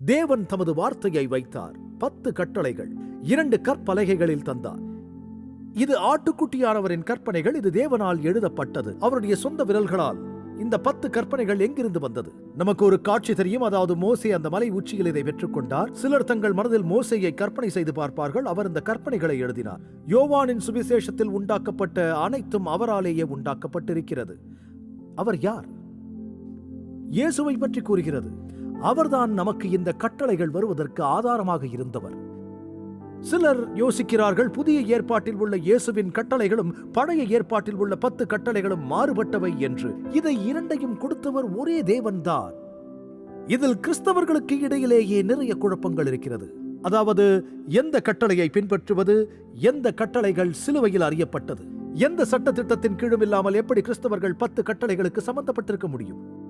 தேவன் தமது வார்த்தையை வைத்தார். பத்து கட்டளைகள் இரண்டு கற்பலகைகளில் தந்தார். இது ஆட்டுக்குட்டியானவரின் கற்பனைகள் இது தேவனால் எழுதப்பட்டது. அவருடைய சொந்த விரல்களால் இந்த பத்து கற்பனைகள் எங்கிருந்து வந்தது? நமக்கு ஒரு காட்சி தெரியும். அதாவது மோசே அந்த மலை உச்சியில் இதை பெற்றுக்கொண்டார். சிலர் தங்கள் மனதில் மோசையை கற்பனை செய்து பார்ப்பார்கள். அவர் இந்த கற்பனைகளை எழுதினார். யோவானின் சுவிசேஷத்தில் உண்டாக்கப்பட்ட அனைத்தும் அவராலேயே உண்டாக்கப்பட்டிருக்கிறது. அவர் யார்? இயேசுவை பற்றி கூறுகிறது. அவர்தான் நமக்கு இந்த கட்டளைகள் வருவதற்கு ஆதாரமாக இருந்தவர். சிலர் யோசிக்கிறார்கள் புதிய ஏற்பாட்டில் உள்ள இயேசுவின் கட்டளைகளும் பழைய ஏற்பாட்டில் உள்ள பத்து கட்டளைகளும் மாறுபட்டவை என்று. இதை இரண்டையும் கொடுத்தவர் ஒரே தேவன்தான். இதில் கிறிஸ்தவர்களுக்கு இடையிலேயே நிறைய குழப்பங்கள் இருக்கிறது. அதாவது எந்த கட்டளையை பின்பற்றுவது எந்த கட்டளைகள் சிலுவையில் அறியப்பட்டது எந்த சட்ட திட்டத்தின் கீழும் இல்லாமல் எப்படி கிறிஸ்தவர்கள் பத்து கட்டளைகளுக்கு சம்பந்தப்பட்டிருக்க முடியும்?